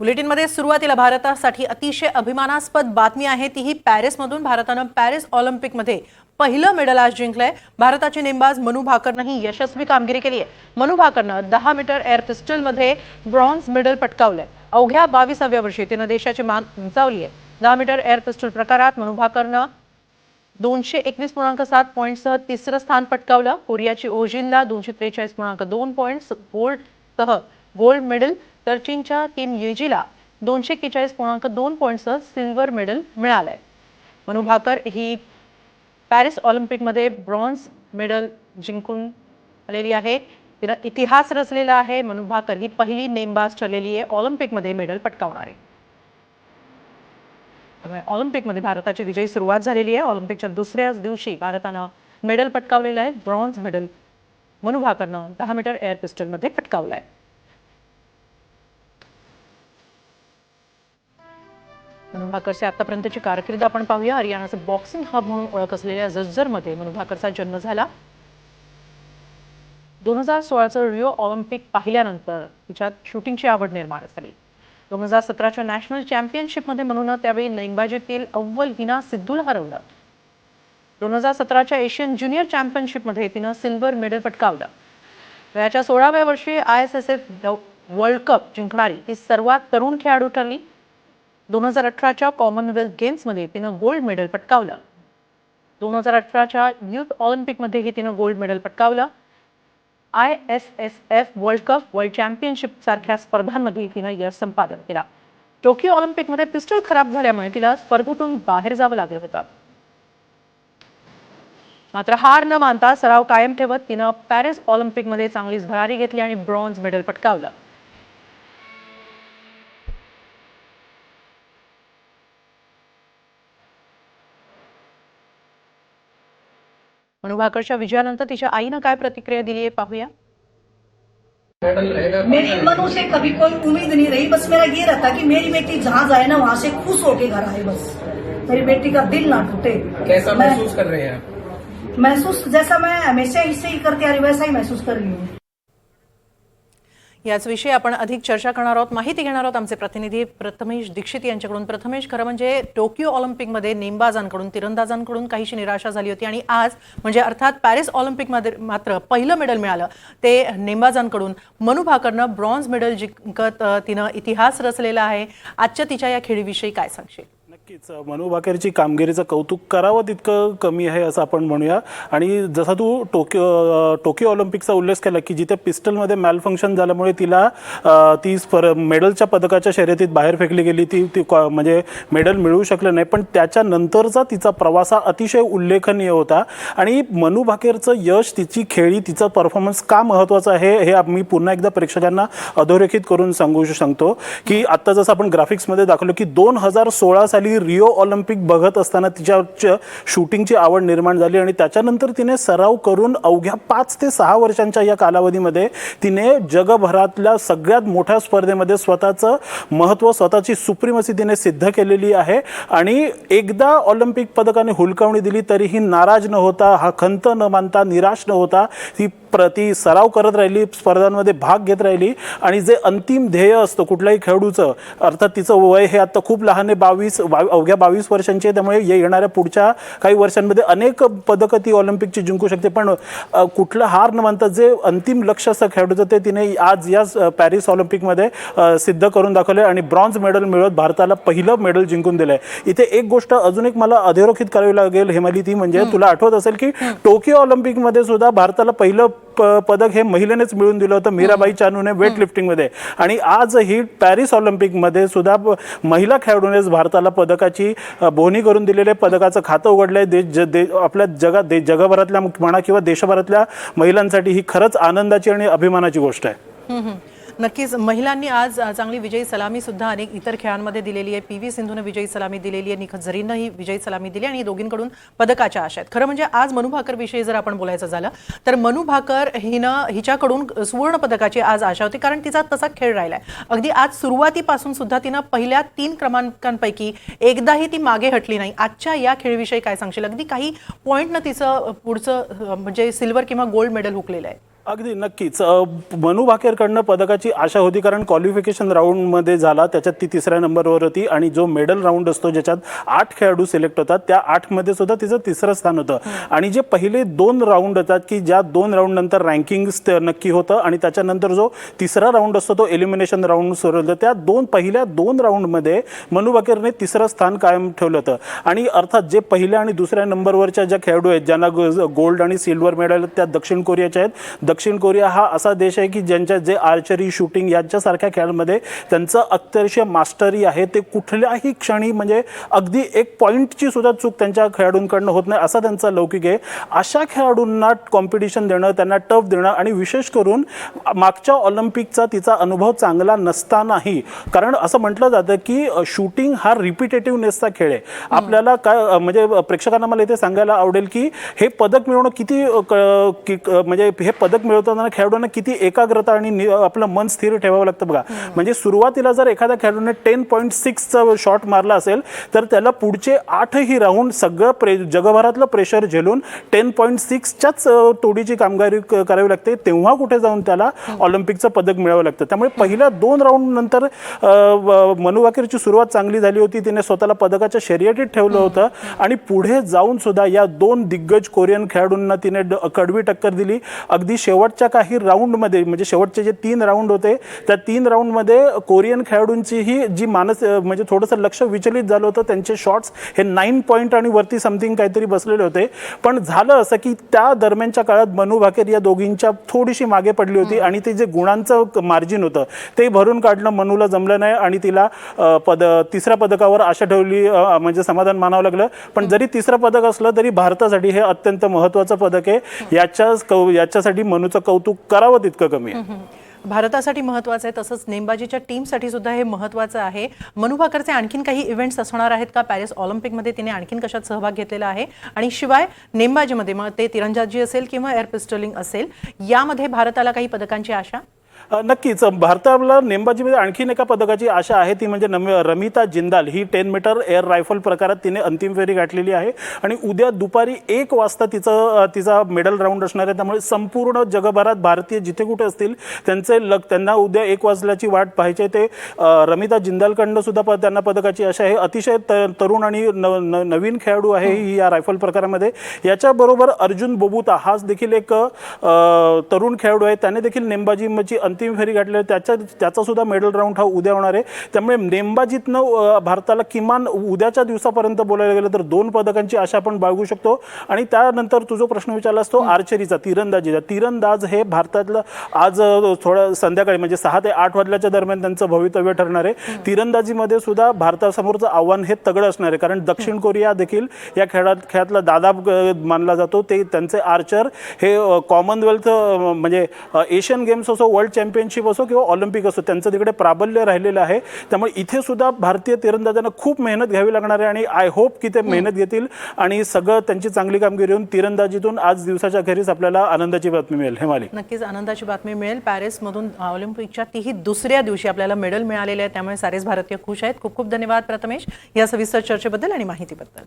बुलेटिनमध्ये सुरुवातीला भारतासाठी अतिशय अभिमानास्पद बातमी आहे. तीही पॅरिसमधून. भारतानं पॅरिस ऑलिम्पिकमध्ये पहिलं मेडल आज जिंकलंय. भारताचे नेमबाज मनु भाकरनं ही यशस्वी कामगिरी केली आहे. मनु भाकरनं दहा मीटर एअर पिस्टलमध्ये ब्रॉन्झ मेडल पटकावलंय. अवघ्या बावीसाव्या वर्षी तिनं देशाची मान उंचावली आहे. दहा मीटर एअर पिस्टल प्रकारात मनु भाकरनं दोनशे एकवीस पूर्णांक सात पॉईंटसह तिसरं स्थान पटकावलं. कोरियाची ओजिनला दोनशे त्रेचाळीस पूर्णांक दोन पॉईंट्स गोल्डसह गोल्ड मेडल तर चीनच्या किम येजीला दोनशे एक्केचाळीस पूर्णांक दोन पॉईंटसह सिल्वर मेडल मिळालं आहे मनू भाकर ही पॅरिस ऑलिम्पिकमध्ये ब्रॉन्झ मेडल जिंकून आलेली आहे. तिला इतिहास रचलेला आहे. मनू भाकर ही पहिली नेमबाज ठरलेली आहे. ऑलिम्पिकमध्ये मेडल पटकावणारी. त्यामुळे ऑलिम्पिकमध्ये भारताची विजयी सुरुवात झालेली आहे. ऑलिम्पिकच्या दुसऱ्याच दिवशी भारतानं मेडल पटकावलेलं आहे. ब्रॉन्झ मेडल मनू भाकरनं दहा मीटर एअर पिस्टलमध्ये पटकावलं आहे मनु भाकरची आतापर्यंतची कारकीर्द आपण पाहूया. हरियाणाचं बॉक्सिंग हब म्हणून ओळख असलेल्या जज्जरमध्ये मनु भाकरचा जन्म झाला. दोन हजार सोळाचं रिओ ऑलिम्पिक पाहिल्यानंतर तिच्यात शूटिंगची आवड निर्माण झाली. दोन हजार सतराच्या नॅशनल चॅम्पियनशिपमध्ये म्हणून त्यावेळी नेमबाजीतील अव्वल हिना सिद्धूला हरवलं. दोन हजार सतराच्या एशियन ज्युनियर चॅम्पियनशिपमध्ये तिनं सिल्वर मेडल पटकावलं. वयाच्या सोळाव्या वर्षी I S S F world cup जिंकणारी ती सर्वात तरुण खेळाडू ठरली. दोन हजार अठराच्या कॉमनवेल्थ गेम्समध्ये तिनं गोल्ड मेडल पटकावलं. दोन हजार अठराच्या युथ ऑलिम्पिकमध्येही तिनं गोल्ड मेडल पटकावलं. I S S F world cup world championship सारख्या स्पर्धांमध्ये तिनं यश संपादन केला. टोकियो ऑलिम्पिकमध्ये पिस्टल खराब झाल्यामुळे तिला स्पर्धेतून बाहेर जावं लागलं होतं. मात्र हार न मानता सराव कायम ठेवत तिनं पॅरिस ऑलिम्पिकमध्ये चांगलीच भरारी घेतली आणि ब्रॉन्झ मेडल पटकावलं. मनु भाकरच्या विजयानंतर तिच्या आईनं काय प्रतिक्रिया दिली आहे पाहूया. मेरी मनु से कभी कोई उम्मीद नहीं रही. बस मेरा ये रहता कि मेरी बेटी जहाँ जाए ना वहाँ से खुश होके घर आए बस. मेरी बेटी का दिल ना टूटे. कैसा महसूस कर रहे हैं आप? महसूस जैसा मैं हमेशा इससे ही करती आ रही वैसा ही महसूस कर रही हूँ. याच विषयी आपण अधिक चर्चा करणार आहोत. माहिती घेणार आहोत आमचे प्रतिनिधी प्रथमेश दीक्षित यांच्याकडून. प्रथमेश खरं म्हणजे टोकियो ऑलिम्पिकमध्ये नेमबाजांकडून तिरंदाजांकडून काहीशी निराशा झाली होती आणि आज म्हणजे अर्थात पॅरिस ऑलिम्पिकमध्ये मात्र पहिलं मेडल मिळालं. ते नेमबाजांकडून मनु भाकरनं ब्रॉन्झ मेडल जिंकत तिनं इतिहास रचलेला आहे. आजच्या तिच्या या खेळीविषयी काय सांगशील? नक्कीच. मनू भाकेरची कामगिरीचं कौतुक करावं तितकं कमी आहे असं आपण म्हणूया. आणि जसा तू टोकियो टोकियो ऑलिम्पिकचा उल्लेख केला की जिथे पिस्टलमध्ये मॅल फंक्शन झाल्यामुळे तिला ती स्पर मेडलच्या पदकाच्या शर्यतीत बाहेर फेकली गेली. ती ती कॉ- म्हणजे मेडल मिळू शकलं नाही. पण त्याच्यानंतरचा तिचा प्रवास हा अतिशय उल्लेखनीय होता. आणि मनू भाकेरचं यश तिची खेळी तिचा परफॉर्मन्स का महत्त्वाचं आहे हे मी पुन्हा एकदा प्रेक्षकांना अधोरेखित करून सांगू सांगतो की आत्ता जसं आपण ग्राफिक्समध्ये दाखवलं की दोन हजार सोळा साली ती रिओ ऑलिम्पिक बघत असताना तिच्या शूटिंगची आवड निर्माण झाली आणि त्याच्यानंतर तिने सराव करून अवघ्या पाच ते सहा वर्षांच्या या कालावधीमध्ये तिने जगभरातल्या सगळ्यात मोठ्या स्पर्धेमध्ये स्वतःचं महत्त्व स्वतःची सुप्रीमसी तिने सिद्ध केलेली आहे. आणि एकदा ऑलिम्पिक पदकाने हुलकावणी दिली तरीही नाराज न होता हा खंत न मानता निराश न होता ती प्रति सराव करत राहिली स्पर्धांमध्ये भाग घेत राहिली आणि जे अंतिम ध्येय असतं कुठल्याही खेळाडूचं अर्थात तिचं वय हे आता खूप लहान आहे बावीस बाव- अवघ्या बावीस वर्षांची आहे त्यामुळे ये- येणाऱ्या पुढच्या काही वर्षांमध्ये अनेक पदकं ती ऑलिम्पिकची जिंकू शकते. पण कुठलं हार न मानता जे अंतिम लक्ष असतं खेळाडूचं ते तिने आज या पॅरिस ऑलिम्पिकमध्ये सिद्ध करून दाखवले आणि ब्रॉन्झ मेडल मिळवत भारताला पहिलं मेडल जिंकून दिलंय. इथे एक गोष्ट अजून एक मला अधोरेखित करावी लागेल हेमाली ती म्हणजे तुला आठवत असेल की टोकियो ऑलिम्पिकमध्ये सुद्धा भारताला पहिलं प- पदक हे महिलेनेच मिळून दिलं होतं मीराबाई चानूने वेट लिफ्टिंगमध्ये आणि आज ही पॅरिस ऑलिम्पिकमध्ये सुद्धा महिला खेळाडूनेच भारताला पदकाची बोहणी करून दिलेले पदकाचं खातं उघडलंय. देश ज- दे आपल्या जगात दे जगभरातल्या म्हणा किंवा देशभरातल्या महिलांसाठी ही खरंच आनंदाची आणि अभिमानाची गोष्ट आहे. नक्कीच महिलांनी आज चांगली विजयी सलामी सुद्धा अनेक इतर खेळांमध्ये दिलेली आहे. पी. व्ही. सिंधूनं विजयी सलामी दिलेली आहे. निखत झरीनं ही विजयी सलामी दिली आणि दोघींकडून पदकाच्या आशा आहेत. खरं म्हणजे आज मनु भाकर विषयी जर आपण बोलायचं झालं तर मनु भाकर हिनं हिच्याकडून सुवर्ण पदकाची आज आशा होती कारण तिचा तसा खेळ राहिलाय. अगदी आज सुरुवातीपासून सुद्धा तिनं पहिल्या तीन क्रमांकांपैकी एकदाही ती मागे हटली नाही. आजच्या या खेळविषयी काय सांगशील? अगदी काही पॉईंटनं तिचं पुढचं म्हणजे सिल्वर किंवा गोल्ड मेडल हुकलेलं आहे. अगदी नक्कीच. मनू भाकेरकडनं पदकाची आशा होती कारण क्वालिफिकेशन राऊंडमध्ये झाला त्याच्यात ती तिसऱ्या नंबरवर होती आणि जो मेडल राऊंड असतो ज्याच्यात आठ खेळाडू सिलेक्ट होतात त्या आठमध्ये सुद्धा तिचं तिसरं स्थान होतं. आणि जे पहिले दोन राऊंड होतात की ज्या दोन राऊंड नंतर रँकिंग नक्की होतं आणि त्याच्यानंतर जो तिसरा राऊंड असतो तो एलिमिनेशन राऊंड सुरू होतं त्या दोन पहिल्या दोन राऊंडमध्ये मनू भाकेरने तिसरं स्थान कायम ठेवलं होतं. आणि अर्थात जे पहिल्या आणि दुसऱ्या नंबरवरच्या ज्या खेळाडू आहेत ज्यांना गोल्ड आणि सिल्वर मेडल त्या दक्षिण कोरियाच्या आहेत दक्षिण कोरिया हा असा देश आहे की ज्यांच्या जे आर्चरी शूटिंग यांच्यासारख्या खेळांमध्ये त्यांचं अत्यंत मास्टरी आहे. ते कुठल्याही क्षणी म्हणजे अगदी एक पॉईंटची सुद्धा चूक त्यांच्या खेळाडूंकडनं होत नाही असा त्यांचा लौकिक आहे. अशा खेळाडूंना कॉम्पिटिशन देणं त्यांना टफ देणं आणि विशेष करून मागच्या ऑलिम्पिकचा तिचा अनुभव चांगला नसतानाही कारण असं म्हटलं जातं की शूटिंग हा रिपिटेटिव्हनेसचा खेळ आहे. आपल्याला काय म्हणजे प्रेक्षकांना मला इथे सांगायला आवडेल की हे पदक मिळवणं किती म्हणजे हे पदक मिळवताना खेळाडूंना किती एकाग्रता आणि आपलं मन स्थिर ठेवावं लागतं बघा. म्हणजे सुरुवातीला जर एखाद्या खेळाडूने टेन पॉईंट सिक्सचा शॉट मारला असेल तर त्याला पुढचे आठही राऊंड सगळं प्रे जगभरातलं प्रेशर झेलून टेन पॉईंट सिक्सच्याच तोडीची कामगिरी करावी लागते. तेव्हा कुठे जाऊन त्याला ऑलिम्पिकचं पदक मिळावं लागतं. त्यामुळे पहिल्या दोन राऊंड नंतर अ, व- मनू वाकेरची सुरुवात चांगली झाली होती. तिने स्वतःला पदकाच्या शर्यतीत ठेवलं होतं. आणि पुढे जाऊन सुद्धा या दोन दिग्गज कोरियन खेळाडूंना तिने कडवी टक्कर दिली. अगदी शेवटच्या काही राऊंडमध्ये म्हणजे शेवटचे जे तीन राऊंड होते त्या तीन राऊंडमध्ये कोरियन खेळाडूंची ही जी मानस म्हणजे थोडंसं लक्ष विचलित झालं होतं त्यांचे शॉट्स हे नाईन पॉईंट आणि वरती समथिंग काहीतरी बसलेले होते. पण झालं असं की त्या दरम्यानच्या काळात मनू भाकेर या दोघींच्या थोडीशी मागे पडली होती आणि ते जे गुणांचं मार्जिन होतं ते भरून काढणं मनूला जमलं नाही आणि तिला पद तिसऱ्या पदकावर आशा ठेवली म्हणजे समाधान मानावं लागलं. पण जरी तिसरं पदक असलं तरी भारतासाठी हे अत्यंत महत्त्वाचं पदक आहे. याच्या कौ याच्यासाठी मनूचं कौतुक करावं तितकं कमी आहे. भारतासाठी महत्वाचं आहे तसंच नेमबाजीच्या टीमसाठी सुद्धा हे महत्वाचं आहे. मनू भाकरचे आणखीन काही इव्हेंट्स असणार आहेत का? पॅरिस ऑलिम्पिकमध्ये तिने आणखीन कशात सहभाग घेतलेला आहे? आणि शिवाय नेमबाजीमध्ये मग ते तिरंजाजी असेल किंवा एअर पिस्टलिंग असेल यामध्ये भारताला काही पदकांची आशा? नक्कीच. भारताला नेमबाजीमध्ये म्हणजे आणखीन एका पदकाची आशा आहे. ती म्हणजे नम रमिता जिंदाल. ही टेन मीटर एअर रायफल प्रकारात तिने अंतिम फेरी गाठलेली आहे. आणि उद्या दुपारी एक वाजता तिचं तिचा मेडल राऊंड असणार आहे. त्यामुळे संपूर्ण जगभरात भारतीय जिथे कुठे असतील त्यांचे लग त्यांना उद्या एक वाजल्याची वाट पाहायची आहे. ते रमिता जिंदालकडनं सुद्धा त्यांना पदकाची आशा आहे. अतिशय त तरुण आणि न, न, नवीन खेळाडू आहे ही या रायफल प्रकारामध्ये. याच्याबरोबर अर्जुन बोबुता हाच देखील एक तरुण खेळाडू आहे. त्याने देखील नेमबाजीची अंतिम फेरी गाठली त्याच्या त्याचा सुद्धा मेडल राऊंड हा उद्या होणार आहे. त्यामुळे नेमबाजीतनं भारताला किमान उद्याच्या दिवसापर्यंत बोलायला गेलं तर दोन पदकांची आशा आपण बाळगू शकतो. आणि त्यानंतर तू जो प्रश्न विचारलास तो आर्चरीचा तिरंदाजीचा तिरंदाज हे भारतातलं आज थोडं संध्याकाळी म्हणजे सहा ते आठ वाजल्याच्या दरम्यान त्यांचं भवितव्य ठरणार आहे. तिरंदाजीमध्ये सुद्धा भारतासमोरचं आव्हान हे तगड असणार आहे. कारण दक्षिण कोरिया देखील या खेळात खेळातला दादा मानला जातो. ते त्यांचे आर्चर हे कॉमनवेल्थ म्हणजे एशियन गेम्स असो वर्ल्ड चॅम्पियनशिप असो किंवा ऑलिम्पिक असो त्यांचं तिकडे प्राबल्य राहिलेलं आहे. त्यामुळे इथे सुद्धा भारतीय तिरंदाजांना खूप मेहनत घ्यावी लागणार आहे आणि आय होप की ते मेहनत घेतील आणि सगळं त्यांची चांगली कामगिरी होऊन तिरंदाजीतून आज दिवसाच्या अखेरीस आपल्याला आनंदाची बातमी मिळेल. हे मालिक. नक्कीच आनंदाची बातमी मिळेल. पॅरिसमधून ऑलिम्पिकच्या तीही दुसऱ्या दिवशी आपल्याला मेडल मिळालेले आहे त्यामुळे सारेच भारतीय खुश आहेत. खूप खूप धन्यवाद प्रथमेश या सविस्तर चर्चेबद्दल आणि माहितीबद्दल.